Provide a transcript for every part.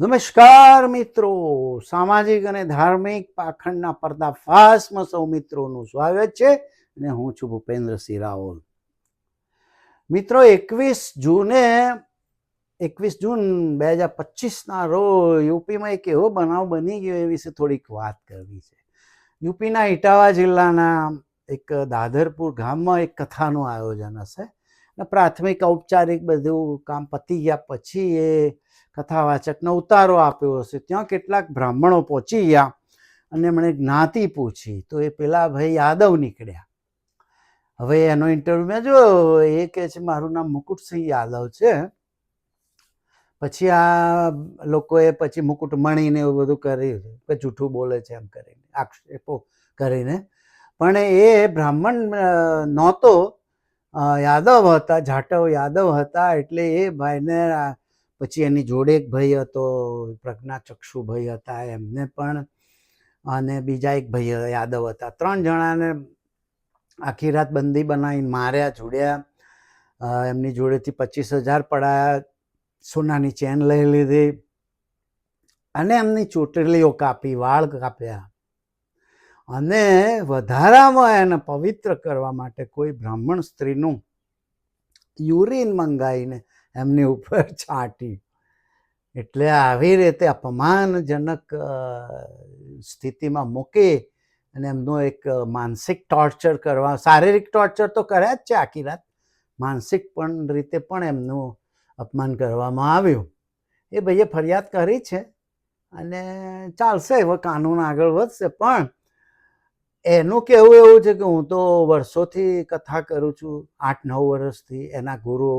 નમસ્કાર મિત્રો. સામાજિક અને ધાર્મિક પાખંડના પર્દાફાશમાં સૌ મિત્રોનું સ્વાગત છે અને હું છું ભૂપેન્દ્રસિંહ રાવલ. મિત્રો, એકવીસ જૂને, એકવીસ જૂન બે હજાર પચીસના રોજ યુપીમાં એક એવો બનાવ બની ગયો એ વિશે થોડીક વાત કરવી છે. યુપીના ઇટાવા જિલ્લાના એક દાદરપુર ગામમાં એક કથાનું આયોજન હશે. અને પ્રાથમિક ઔપચારિક બધું કામ પતી ગયા પછી એ કથાવાચકનો ઉતારો આપ્યો હશે. ત્યાં કેટલાક બ્રાહ્મણો પહોંચી ગયા અને મને જ્ઞાતિ પૂછી. તો એ પેલા ભાઈ યાદવ નીકળ્યા. હવે એનો ઇન્ટરવ્યુ મેં જોયો. એ કહે છે, મારું નામ મુકુટસિંહ યાદવ છે. પછી આ લોકોએ પછી મુકુટ મણીને એવું બધું કર્યું કે જૂઠું બોલે છે એમ કરીને, આક્ષેપો કરીને. પણ એ બ્રાહ્મણ નહોતો. યાદવ હતા, જાટવ યાદવ હતા એટલે એ ભાઈને પછી એની જોડે એક ભાઈ હતો પ્રજ્ઞાચક્ષુ ભાઈ હતા એમને પણ. અને બીજા એક ભાઈ યાદવ હતા. ત્રણ જણાને આખી રાત બંદી બનાવીને માર્યા, જોડ્યા. એમની જોડેથી પચીસ હજાર પડાયા, સોનાની ચેન લઈ લીધી. અને એમની ચોટલીઓ કાપી, વાળ કાપ્યા. અને વધારામાં એને પવિત્ર કરવા માટે કોઈ બ્રાહ્મણ સ્ત્રીનું યુરિન મંગાવીને એમની ઉપર છાંટી એટલે આવી રીતે અપમાનજનક સ્થિતિમાં મૂકે અને એમનું એક માનસિક ટોર્ચર કરવા, શારીરિક ટોર્ચર તો કર્યા જ છે આખી રાત, માનસિક પણ રીતે પણ એમનું અપમાન કરવામાં આવ્યું. એ ભાઈએ ફરિયાદ કરી છે અને ચાલશે, હવે કાનૂન આગળ વધશે, પણ એનું કહેવું એવું છે કે હું તો વર્ષોથી કથા કરું છું, આઠ નવ વર્ષથી એના ગુરુ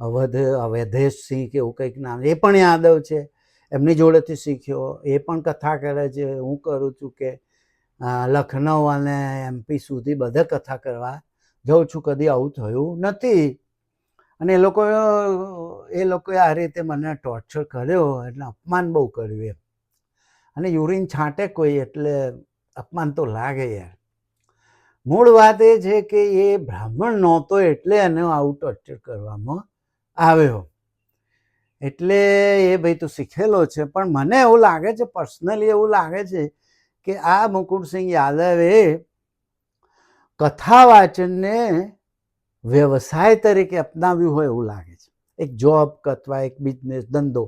અવધ અવધેશસિંહ કે એવું કંઈક નામ, એ પણ યાદવ છે. એમની જોડેથી શીખ્યો. એ પણ કથા કરે છે. હું કરું છું કે લખનઉ અને એમપી સુધી બધે કથા કરવા જઉં છું. કદી આવું થયું નથી. અને એ લોકો એ લોકોએ આ રીતે મને ટોર્ચર કર્યો. એટલે અપમાન બહુ કર્યું એમ. અને યુરિન છાંટે કોઈ એટલે અપમાન તો લાગે યાર. મૂળ વાત એ છે કે એ બ્રાહ્મણ નહોતો એટલે એને આવું ટોર્ચર કરવામાં આવ્યો એટલે એ ભાઈ તો શીખેલો છે, પણ મને એવું લાગે છે પર્સનલી એવું લાગે છે કે આ મુકુટસિંહ યાદવે કથા વાંચનને વ્યવસાય તરીકે અપનાવ્યું હોય એવું લાગે છે. એક જોબ અથવા એક બિઝનેસ ધંધો.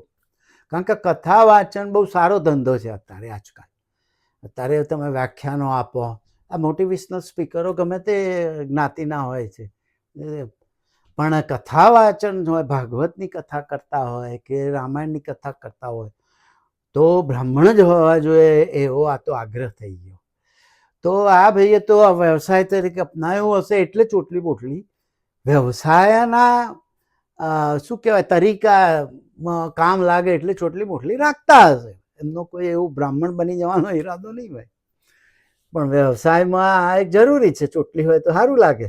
કારણ કે કથા વાંચન બહુ સારો ધંધો છે અત્યારે આજકાલ. અત્યારે તમે વ્યાખ્યાનો આપો. આ મોટિવેશનલ સ્પીકરો ગમે તે જ્ઞાતિના હોય છે. પણ કથા વાચન હોય ભાગવતની કથા કરતા હોય કે રામાયણની કથા કરતા હોય, તો બ્રાહ્મણ જ હોવા જોઈએ એવો આ તો આગ્રહ થઈ ગયો. તો આ ભાઈએ તો વ્યવસાય તરીકે અપનાવ્યું હશે એટલે ચોટલી બોટલી. વ્યવસાયના શું કહેવાય, તરીકા કામ લાગે એટલે ચોટલી મોટલી રાખતા હશે. એમનો કોઈ એવું બ્રાહ્મણ બની જવાનો ઈરાદો નહીં હોય. પણ વ્યવસાયમાં આ એક જરૂરી છે, ચોટલી હોય તો સારું લાગે.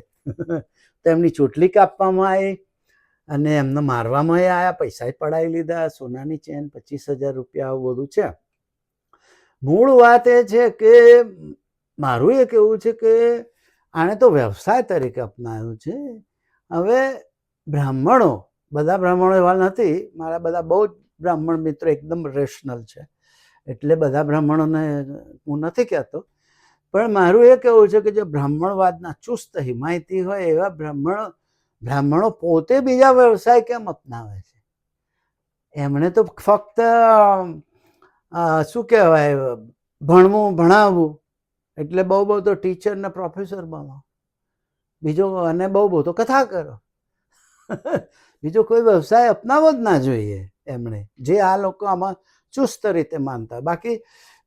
તો એમની ચોટલી કાપવામાં આવી અને એમને મારવામાં આવ્યા પૈસા પડાવી લીધા, સોનાની ચેન પચીસ હજાર રૂપિયા આવું બધું છે. મૂળ વાત એ છે કે મારું એ કહેવું છે કે આણે તો વ્યવસાય તરીકે અપનાવ્યું છે. હવે બ્રાહ્મણો, બધા બ્રાહ્મણો એવા નથી, મારા બધા બહુ જ બ્રાહ્મણ મિત્રો એકદમ રેશનલ છે. એટલે બધા બ્રાહ્મણોને હું નથી કહેતો. પણ મારું એ કહેવું છે કે જે બ્રાહ્મણવાદના ચુસ્ત હિમાયતી હોય એવા બ્રાહ્મણ, બ્રાહ્મણો પોતે બીજા વ્યવસાય કેમ અપનાવે છે? એમણે તો ફક્ત શું કહેવાય, ભણવું, ભણાવવું. એટલે બહુ બહુ તો ટીચર ને પ્રોફેસર બનો. બીજો અને બહુ બહુ તો કથા કરો. બીજો કોઈ વ્યવસાય અપનાવવો જ ના જોઈએ એમણે, જે આ લોકો આમાં ચુસ્ત રીતે માનતા બાકી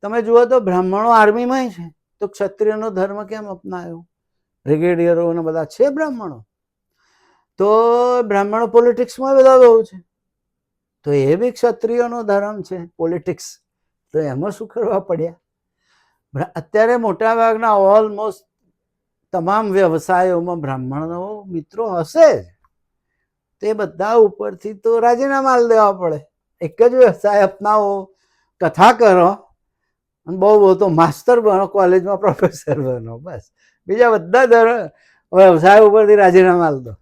તમે જુઓ તો બ્રાહ્મણો આર્મીમાં છે. તો ક્ષત્રિયનો ધર્મ કેમ અપનાયો? બ્રિગેડિયરો ને બધા છે બ્રાહ્મણો? તો બ્રાહ્મણો પોલિટિક્સમાં બધા બહુ છે. તો એ બી ક્ષત્રિયનો ધર્મ છે પોલિટિક્સ તો એમાં શું કરવા પડ્યા? અત્યારે અત્યારે મોટાભાગના ઓલમોસ્ટ તમામ વ્યવસાયોમાં બ્રાહ્મણનો મિત્રો હશે જ. તે બધા ઉપરથી તો રાજીનામા દેવા પડે. એક જ વ્યવસાય અપનાવો, કથા કરો અને બહુ તો માસ્ટર બનો, કોલેજમાં પ્રોફેસર બનો, બસ. બીજા બધા ધર્મ વ્યવસાય ઉપરથી રાજીનામા આપતો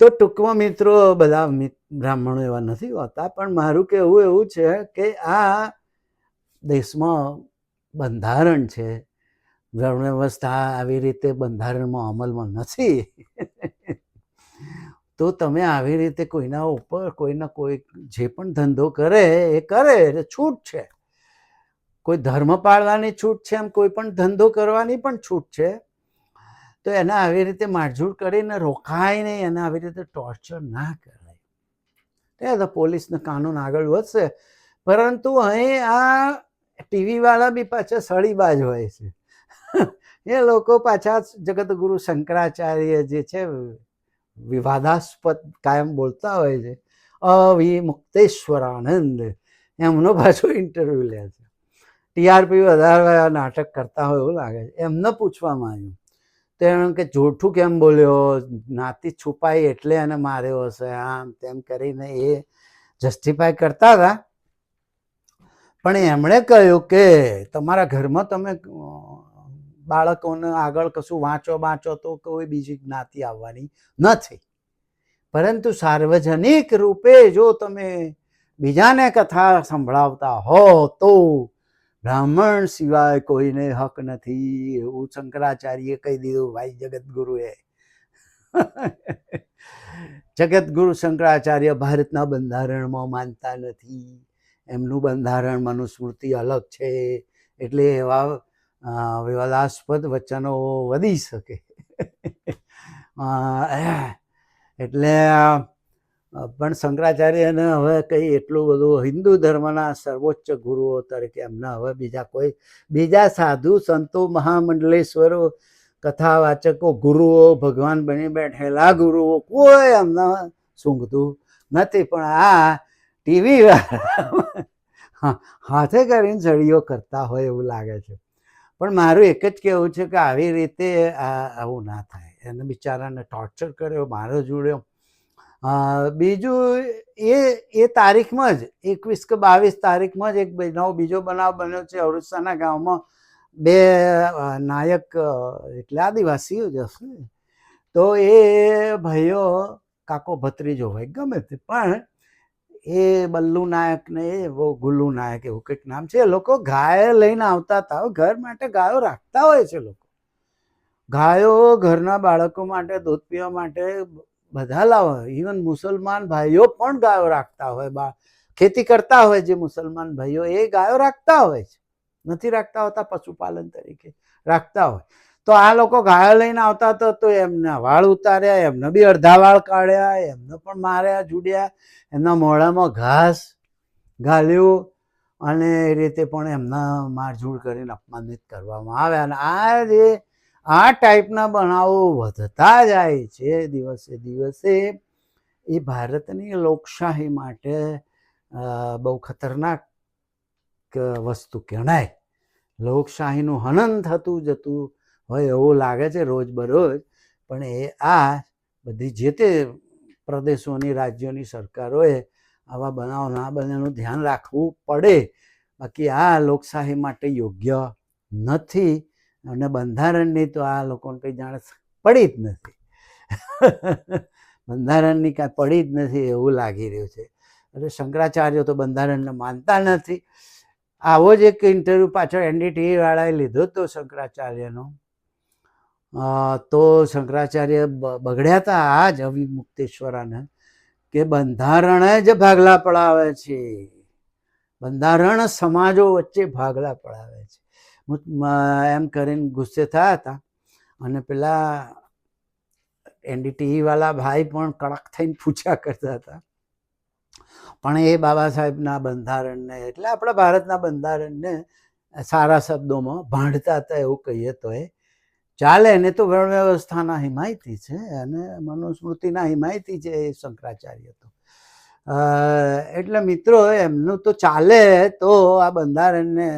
તો ટૂંકમાં મિત્રો, બધા બ્રાહ્મણો એવા નથી હોતા, પણ મારું કહેવું એવું છે કે આ દેશમાં બંધારણ છે. વ્યવસ્થા આવી રીતે બંધારણમાં અમલમાં નથી. તો તમે આવી રીતે કોઈના ઉપર કોઈના કોઈ જે પણ ધંધો કરે, એ કરે, એટલે છૂટ છે. કોઈ ધર્મ પાળવાની છૂટ છે, એમ કોઈ પણ ધંધો કરવાની પણ છૂટ છે. તો એને આવી રીતે મારઝૂડ કરીને રોકાય નહીં, એને આવી રીતે ટોર્ચર ના કરાય. એ તો પોલીસનો કાનૂન આગળ વધશે. પરંતુ અહીં આ ટીવી વાળા બી પાછા સળીબાજ હોય છે. એ લોકો પાછા જગતગુરુ શંકરાચાર્ય જે છે વિવાદાસ્પદ કાયમ બોલતા હોય છે. અવિમુક્તેશ્વરાનંદ. એમનો પાછો ઇન્ટરવ્યૂ લે છે. ટીઆરપી વધારવા નાટક કરતા હોય એવું લાગે છે. એમને પૂછવામાં આવ્યું. તો એમ કે, જોઠું કેમ બોલ્યો? નાતી છુપાઈ એટલે એને માર્યો હશે. આમ તેમ કરીને એ જસ્ટિફાય કરતા હતા. પણ એમણે કહ્યું કે, તમારા ઘરમાં તમે બાળકોને આગળ કશું વાંચો વાંચો તો કોઈ બીજી જ્ઞાતિ આવવાની નથી. પરંતુ સાર્વજનિક રૂપે જો તમે બીજાને કથા સંભળાવતા હો તો બ્રાહ્મણ સિવાય કોઈને હક નથી. એવું શંકરાચાર્યએ કહી દીધું, ભાઈ જગતગુરુએ જગતગુરુ શંકરાચાર્ય ભારતના બંધારણમાં માનતા નથી. એમનું બંધારણ મનુસ્મૃતિ અલગ છે. એટલે એવા વિવાદાસ્પદ વચનો વધી શકે. એટલે પણ શંકરાચાર્યને હવે કંઈ એટલું બધું હિન્દુ ધર્મના સર્વોચ્ચ ગુરુઓ તરીકે એમને હવે બીજા કોઈ, બીજા સાધુ, સંતો, મહામંડલેશ્વરો, કથાવાચકો, ગુરુઓ, ભગવાન બની બેઠેલા ગુરુઓ કોઈ એમને સૂંઘતું નથી. પણ આ ટીવી હાથે કરીને ચડીઓ કરતા હોય એવું લાગે છે. પણ મારું એક જ કહેવું છે કે આવી રીતે આવું ના થાય. એને બિચારાને ટોર્ચર કર્યો, મારો જોડ્યો. બીજું એ એ તારીખમાં જ, એકવીસ કે બાવીસ તારીખમાં જ એક બનાવ બીજો બનાવ બન્યો છે અરુસાના ગામમાં. બે નાયક એટલે આદિવાસીઓ જ હશે તો એ ભાઈઓ કાકો ભત્રીજો હોય, ગમે તે, પણ એ બલ્લુ નાયક ને એ ગુલ્લુ નાયક એવું કંઈક નામ છે. લોકો ગાય લઈને આવતા હતા ઘર માટે ગાયો રાખતા હોય છે લોકો. ગાયો ઘરના બાળકો માટે, દૂધ પીવા માટે બધા લાવે ઇવન મુસલમાન ભાઈઓ પણ ગાયો રાખતા હોય. ખેતી કરતા હોય જે મુસલમાન ભાઈઓ, એ ગાયો રાખતા હોય છે. નથી રાખતા હોતા પશુપાલન તરીકે. રાખતા હોય. તો આ લોકો ગાયો લઈને આવતા હતા તો એમના વાળ ઉતાર્યા, એમને બી અડધા વાળ કાઢ્યા, એમને પણ માર્યા, જુડ્યા, એમના મોઢામાં ઘાસ ગાલ્યું અને એ રીતે પણ એમના મારઝૂડ કરીને અપમાનિત કરવામાં આવ્યા. અને આ જે, આ ટાઈપના બનાવો વધતા જાય છે દિવસે દિવસે, એ ભારતની લોકશાહી માટે બહુ ખતરનાક વસ્તુ કહેણાય લોકશાહીનું હનન થતું જતું હોય એવું લાગે છે રોજબરોજ પણ એ આ બધી જે તે પ્રદેશોની, રાજ્યોની સરકારોએ આવા બનાવ ના બનાવનું ધ્યાન રાખવું પડે. બાકી આ લોકશાહી માટે યોગ્ય નથી અને બંધારણની તો આ લોકોને કંઈ જાણ પડી જ નથી. બંધારણની કાંઈ પડી જ નથી એવું લાગી રહ્યું છે. એટલે શંકરાચાર્ય તો બંધારણને માનતા નથી. આવો જ એક ઇન્ટરવ્યૂ પાછળ એનડીટીવી વાળાએ લીધો હતો શંકરાચાર્યનો. તો શંકરાચાર્ય બગડ્યા હતા આ જ અવિમુક્તેશ્વરાને કે બંધારણ જ ભાગલા પડાવે છે. બંધારણ સમાજો વચ્ચે ભાગલા પડાવે છે. એમ કરીને ગુસ્સે થયા હતા અને પેલા એનડીટીવી વાળા ભાઈ પણ કડક થઈને પૂછ્યા કરતા હતા. પણ એ બાબા સાહેબના બંધારણને એટલે આપણા ભારતના બંધારણને સારા શબ્દોમાં ભાંડતા હતા એવું કહીએ તો એ. ચાલે ને તો વર્ણ વ્યવસ્થાના હિમાયતી છે અને મનુસ્મૃતિના હિમાયતી છે એ શંકરાચાર્ય તો. એટલે મિત્રો એમનું તો ચાલે તો આ બંધારણને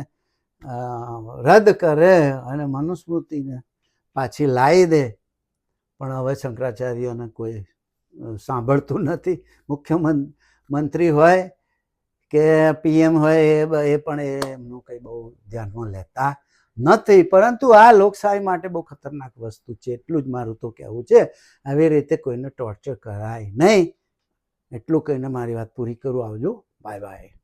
રદ કરે અને મનુસ્મૃતિને પાછી લાવી દે. પણ હવે શંકરાચાર્યને કોઈ સાંભળતું નથી. મુખ્યમંત્રી મંત્રી હોય કે પીએમ હોય એ પણ એમનું કંઈ બહુ ધ્યાનમાં લેતા નથી, પરંતુ આ લોકશાહી માટે બહુ ખતરનાક વસ્તુ છે. એટલું જ મારું તો કહેવું છે. આવી રીતે કોઈને ટોર્ચર કરાય નહીં. એટલું કહીને મારી વાત પૂરી કરું. આવજો. Bye bye